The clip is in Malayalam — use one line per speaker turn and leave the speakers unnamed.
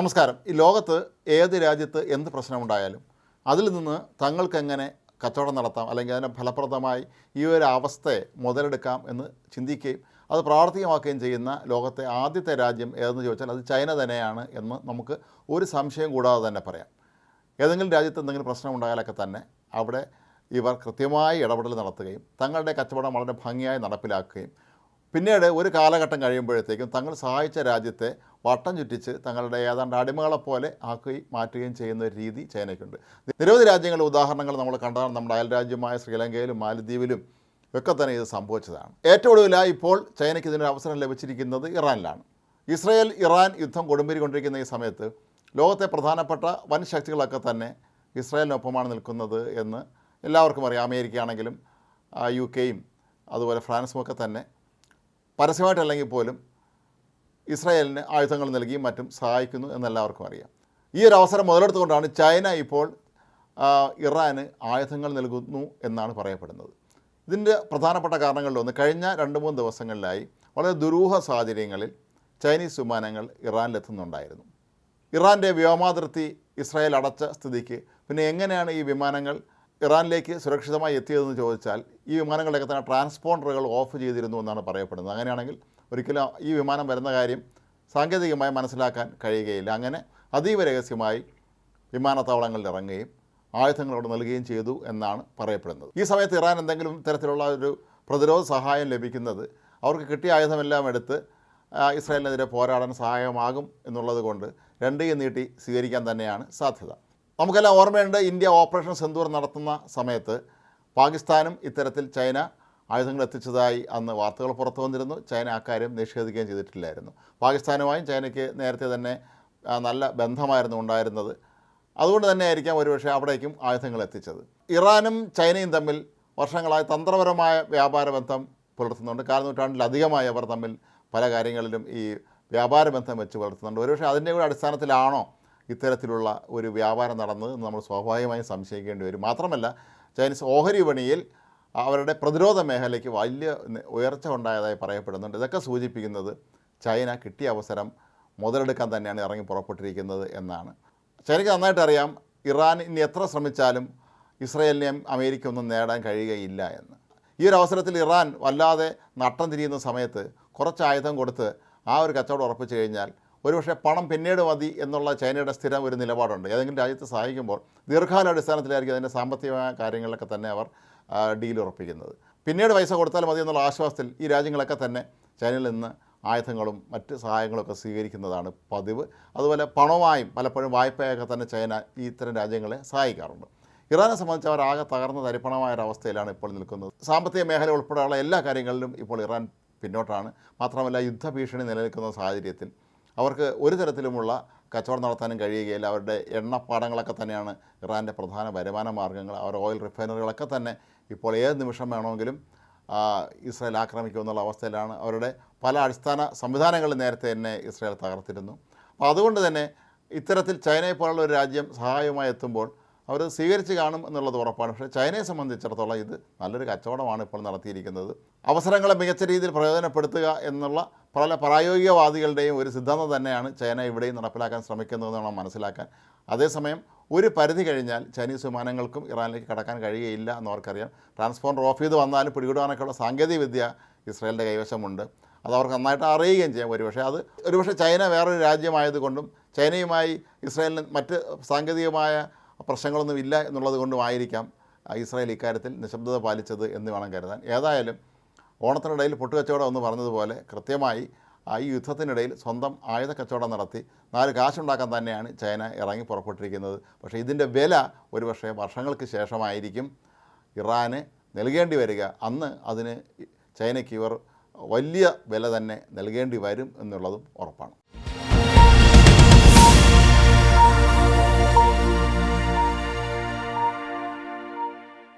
നമസ്കാരം. ഈ ലോകത്ത് ഏത് രാജ്യത്ത് എന്ത് പ്രശ്നമുണ്ടായാലും അതിൽ നിന്ന് തങ്ങൾക്കെങ്ങനെ കച്ചവടം നടത്താം അല്ലെങ്കിൽ അതിനെ ഫലപ്രദമായി ഈ ഒരു അവസ്ഥയെ മുതലെടുക്കാം എന്ന് ചിന്തിക്കുകയും അത് പ്രാവർത്തികമാക്കുകയും ചെയ്യുന്ന ലോകത്തെ ആദ്യത്തെ രാജ്യം ഏതെന്ന് ചോദിച്ചാൽ അത് ചൈന തന്നെയാണ് എന്ന് നമുക്ക് ഒരു സംശയം കൂടാതെ തന്നെ പറയാം. ഏതെങ്കിലും രാജ്യത്ത് എന്തെങ്കിലും പ്രശ്നം ഉണ്ടായാലൊക്കെ തന്നെ അവിടെ ഇവർ കൃത്യമായി ഇടപെടൽ നടത്തുകയും തങ്ങളുടെ കച്ചവടം വളരെ ഭംഗിയായി നടപ്പിലാക്കുകയും പിന്നീട് ഒരു കാലഘട്ടം കഴിയുമ്പോഴത്തേക്കും തങ്ങൾ സഹായിച്ച രാജ്യത്തെ വട്ടം ചുറ്റിച്ച് തങ്ങളുടെ ഏതാണ്ട് അടിമകളെപ്പോലെ ആക്കി മാറ്റുകയും ചെയ്യുന്ന ഒരു രീതി ചൈനയ്ക്കുണ്ട്. നിരവധി രാജ്യങ്ങളുടെ ഉദാഹരണങ്ങൾ നമ്മൾ കണ്ടതാണ്. നമ്മുടെ അയൽരാജ്യമായ ശ്രീലങ്കയിലും മാലദ്വീപിലും ഒക്കെ തന്നെ ഇത് സംഭവിച്ചതാണ്. ഏറ്റവും ഒടുവിലായി ഇപ്പോൾ ചൈനയ്ക്ക് ഇതിനൊരു അവസരം ലഭിച്ചിരിക്കുന്നത് ഇറാനിലാണ്. ഇസ്രയേൽ ഇറാൻ യുദ്ധം കൊടുമ്പിരി കൊണ്ടിരിക്കുന്ന ഈ സമയത്ത് ലോകത്തെ പ്രധാനപ്പെട്ട വൻ ശക്തികളൊക്കെ തന്നെ ഇസ്രായേലിനൊപ്പമാണ് നിൽക്കുന്നത് എന്ന് എല്ലാവർക്കും അറിയാം. അമേരിക്ക ആണെങ്കിലും യു കെയും അതുപോലെ ഫ്രാൻസും ഒക്കെ തന്നെ പരസ്യമായിട്ടല്ലെങ്കിൽ പോലും ഇസ്രായേലിന് ആയുധങ്ങൾ നൽകിയും മറ്റും സഹായിക്കുന്നു എന്നെല്ലാവർക്കും അറിയാം. ഈ ഒരു അവസരം മുതലെടുത്തുകൊണ്ടാണ് ചൈന ഇപ്പോൾ ഇറാന് ആയുധങ്ങൾ നൽകുന്നു എന്നാണ് പറയപ്പെടുന്നത്. ഇതിന്റെ പ്രധാനപ്പെട്ട കാരണങ്ങളിലൊന്ന് കഴിഞ്ഞ രണ്ട് മൂന്ന് ദിവസങ്ങളിലായി വളരെ ദുരൂഹ സാഹചര്യങ്ങളിൽ ചൈനീസ് വിമാനങ്ങൾ ഇറാനിലെത്തുന്നുണ്ടായിരുന്നു. ഇറാന്റെ വ്യോമാതിർത്തി ഇസ്രായേൽ അടച്ച സ്ഥിതിക്ക് പിന്നെ എങ്ങനെയാണ് ഈ വിമാനങ്ങൾ ഇറാനിലേക്ക് സുരക്ഷിതമായി എത്തിയതെന്ന് ചോദിച്ചാൽ ഈ വിമാനങ്ങളുടെയൊക്കെ തന്നെ ട്രാൻസ്പോണ്ടറുകൾ ഓഫ് ചെയ്തിരുന്നു എന്നാണ് പറയപ്പെടുന്നത്. അങ്ങനെയാണെങ്കിൽ ഒരിക്കലും ഈ വിമാനം വരുന്ന കാര്യം സാങ്കേതികമായി മനസ്സിലാക്കാൻ കഴിയുകയില്ല. അങ്ങനെ അതീവ രഹസ്യമായി വിമാനത്താവളങ്ങളിൽ ഇറങ്ങുകയും ആയുധങ്ങൾ അവിടെ നൽകുകയും ചെയ്തു എന്നാണ് പറയപ്പെടുന്നത്. ഈ സമയത്ത് ഇറാൻ എന്തെങ്കിലും തരത്തിലുള്ള ഒരു പ്രതിരോധ സഹായം ലഭിക്കുന്നത് അവർക്ക് കിട്ടിയ ആയുധമെല്ലാം എടുത്ത് ഇസ്രായേലിനെതിരെ പോരാടാൻ സഹായമാകും എന്നുള്ളത് കൊണ്ട് രണ്ട് നീട്ടി സ്വീകരിക്കാൻ തന്നെയാണ് സാധ്യത. നമുക്കെല്ലാം ഓർമ്മയുണ്ട് ഇന്ത്യ ഓപ്പറേഷൻ സിന്ദൂർ നടത്തുന്ന സമയത്ത് പാകിസ്ഥാനും ഇത്തരത്തിൽ ചൈന ആയുധങ്ങൾ എത്തിച്ചതായി അന്ന് വാർത്തകൾ പുറത്തു വന്നിരുന്നു. ചൈന അക്കാര്യം നിഷേധിക്കുകയും ചെയ്തിട്ടില്ലായിരുന്നു. പാകിസ്ഥാനുമായും ചൈനയ്ക്ക് നേരത്തെ തന്നെ നല്ല ബന്ധമായിരുന്നു ഉണ്ടായിരുന്നത്. അതുകൊണ്ട് തന്നെ ആയിരിക്കാം ഒരുപക്ഷെ അവിടേക്കും ആയുധങ്ങൾ എത്തിച്ചത് ഇറാനും ചൈനയും തമ്മിൽ വർഷങ്ങളായി തന്ത്രപരമായ വ്യാപാര ബന്ധം പുലർത്തുന്നുണ്ട്. കാലനൂറ്റാണ്ടിലധികമായി അവർ തമ്മിൽ പല കാര്യങ്ങളിലും ഈ വ്യാപാര ബന്ധം വെച്ച് പുലർത്തുന്നുണ്ട്. ഒരുപക്ഷെ അതിന്റെ കൂടെ അടിസ്ഥാനത്തിലാണോ ഇത്തരത്തിലുള്ള ഒരു വ്യാപാരം നടന്നത് നമ്മൾ സ്വാഭാവികമായും സംശയിക്കേണ്ടി വരും. മാത്രമല്ല ചൈനീസ് ഓഹരി വിപണിയിൽ അവരുടെ പ്രതിരോധ മേഖലയ്ക്ക് വലിയ ഉയർച്ച ഉണ്ടായതായി പറയപ്പെടുന്നുണ്ട്. ഇതൊക്കെ സൂചിപ്പിക്കുന്നത് ചൈന കിട്ടിയ അവസരം മുതലെടുക്കാൻ തന്നെയാണ് ഇറങ്ങി പുറപ്പെട്ടിരിക്കുന്നത് എന്നാണ്. ചൈനയ്ക്ക് നന്നായിട്ട് അറിയാം ഇറാൻ ഇനി എത്ര ശ്രമിച്ചാലും ഇസ്രയേലിനെയും അമേരിക്ക ഒന്നും നേടാൻ കഴിയുകയില്ല എന്ന്. ഈ ഒരു അവസരത്തിൽ ഇറാൻ വല്ലാതെ നട്ടം തിരിയുന്ന സമയത്ത് കുറച്ച് ആയുധം കൊടുത്ത് ആ ഒരു കച്ചവടം ഉറപ്പിച്ചു കഴിഞ്ഞാൽ ഒരുപക്ഷെ പണം പിന്നീട് മതി എന്നുള്ള ചൈനയുടെ സ്ഥിരം ഒരു നിലപാടുണ്ട്. ഏതെങ്കിലും രാജ്യത്തെ സഹായിക്കുമ്പോൾ ദീർഘകാലാടിസ്ഥാനത്തിലായിരിക്കും അതിന്റെ സാമ്പത്തികമായ കാര്യങ്ങളിലൊക്കെ തന്നെ അവർ ഡീൽ ഉറപ്പിക്കുന്നത്. പിന്നീട് പൈസ കൊടുത്താൽ മതി എന്നുള്ള ആശ്വാസത്തിൽ ഈ രാജ്യങ്ങളൊക്കെ തന്നെ ചൈനയിൽ നിന്ന് ആയുധങ്ങളും മറ്റ് സഹായങ്ങളൊക്കെ സ്വീകരിക്കുന്നതാണ് പതിവ്. അതുപോലെ പണമായും പലപ്പോഴും വായ്പയൊക്കെ തന്നെ ചൈന ഈ ഇത്തരം രാജ്യങ്ങളെ സഹായിക്കാറുണ്ട്. ഇറാനെ സംബന്ധിച്ച് അവർ ആകെ തകർന്ന തരിപ്പണമായ ഒരു അവസ്ഥയിലാണ് ഇപ്പോൾ നിൽക്കുന്നത്. സാമ്പത്തിക മേഖല ഉൾപ്പെടെയുള്ള എല്ലാ കാര്യങ്ങളിലും ഇപ്പോൾ ഇറാൻ പിന്നോട്ടാണ്. മാത്രമല്ല യുദ്ധഭീഷണി നിലനിൽക്കുന്ന സാഹചര്യത്തിൽ അവർക്ക് ഒരു തരത്തിലുമുള്ള കച്ചവടം നടത്താനും കഴിയുകയില്ല. അവരുടെ എണ്ണപ്പാടങ്ങളൊക്കെ തന്നെയാണ് ഇറാന്റെ പ്രധാന വരുമാന മാർഗങ്ങൾ. അവർ ഓയിൽ റിഫൈനറികളൊക്കെ തന്നെ ഇപ്പോൾ ഏത് നിമിഷം വേണമെങ്കിലും ഇസ്രായേൽ ആക്രമിക്കുമെന്നുള്ള അവസ്ഥയിലാണ്. അവരുടെ പല അടിസ്ഥാന സംവിധാനങ്ങൾ നേരത്തെ തന്നെ ഇസ്രായേൽ തകർത്തിരുന്നു. അപ്പോൾ അതുകൊണ്ട് തന്നെ ഇത്തരത്തിൽ ചൈനയെ പോലുള്ള ഒരു രാജ്യം സഹായവുമായി എത്തുമ്പോൾ അവർ സ്വീകരിച്ച് കാണും എന്നുള്ളത് ഉറപ്പാണ്. പക്ഷേ ചൈനയെ സംബന്ധിച്ചിടത്തോളം ഇത് നല്ലൊരു കച്ചവടമാണ് ഇപ്പോൾ നടത്തിയിരിക്കുന്നത്. അവസരങ്ങളെ മികച്ച രീതിയിൽ പ്രയോജനപ്പെടുത്തുക എന്നുള്ള പല പ്രായോഗികവാദികളുടെയും ഒരു സിദ്ധാന്തം തന്നെയാണ് ചൈന ഇവിടെയും നടപ്പിലാക്കാൻ ശ്രമിക്കുന്നതെന്ന് വേണം മനസ്സിലാക്കാൻ. അതേസമയം ഒരു പരിധി കഴിഞ്ഞാൽ ചൈനീസ് വിമാനങ്ങൾക്കും ഇറാനിലേക്ക് കടക്കാൻ കഴിയുകയില്ല എന്നവർക്കറിയാം ട്രാൻസ്പോണ്ടർ ഓഫ് ചെയ്ത് വന്നാലും പിടികൂടാനൊക്കെയുള്ള സാങ്കേതിക വിദ്യ ഇസ്രായേലിന്റെ കൈവശമുണ്ട്. അത് അവർക്ക് നന്നായിട്ട് അറിയുകയും ചെയ്യാം. ഒരുപക്ഷെ അത് ഒരുപക്ഷെ ചൈന വേറൊരു രാജ്യമായതുകൊണ്ടും ചൈനയുമായി ഇസ്രായേലിന് മറ്റ് സാങ്കേതികമായ പ്രശ്നങ്ങളൊന്നും ഇല്ല എന്നുള്ളത് കൊണ്ടുമായിരിക്കാം ഇസ്രായേൽ ഇക്കാര്യത്തിൽ നിശബ്ദത പാലിച്ചത് എന്ന് വേണം കരുതാൻ. ഏതായാലും ഓണത്തിനിടയിൽ പൊട്ടുകച്ചവടം എന്ന് പറഞ്ഞതുപോലെ കൃത്യമായി ഈ യുദ്ധത്തിനിടയിൽ സ്വന്തം ആയുധ കച്ചവടം നടത്തി നാല് കാശുണ്ടാക്കാൻ തന്നെയാണ് ചൈന ഇറങ്ങി പുറപ്പെട്ടിരിക്കുന്നത്. പക്ഷേ ഇതിന്റെ വില ഒരുപക്ഷെ വർഷങ്ങൾക്ക് ശേഷമായിരിക്കും ഇറാന് നൽകേണ്ടി വരിക. അന്ന് അതിന് ചൈനയ്ക്ക് ഇവർ വലിയ വില തന്നെ നൽകേണ്ടി വരും എന്നുള്ളതും ഉറപ്പാണ്.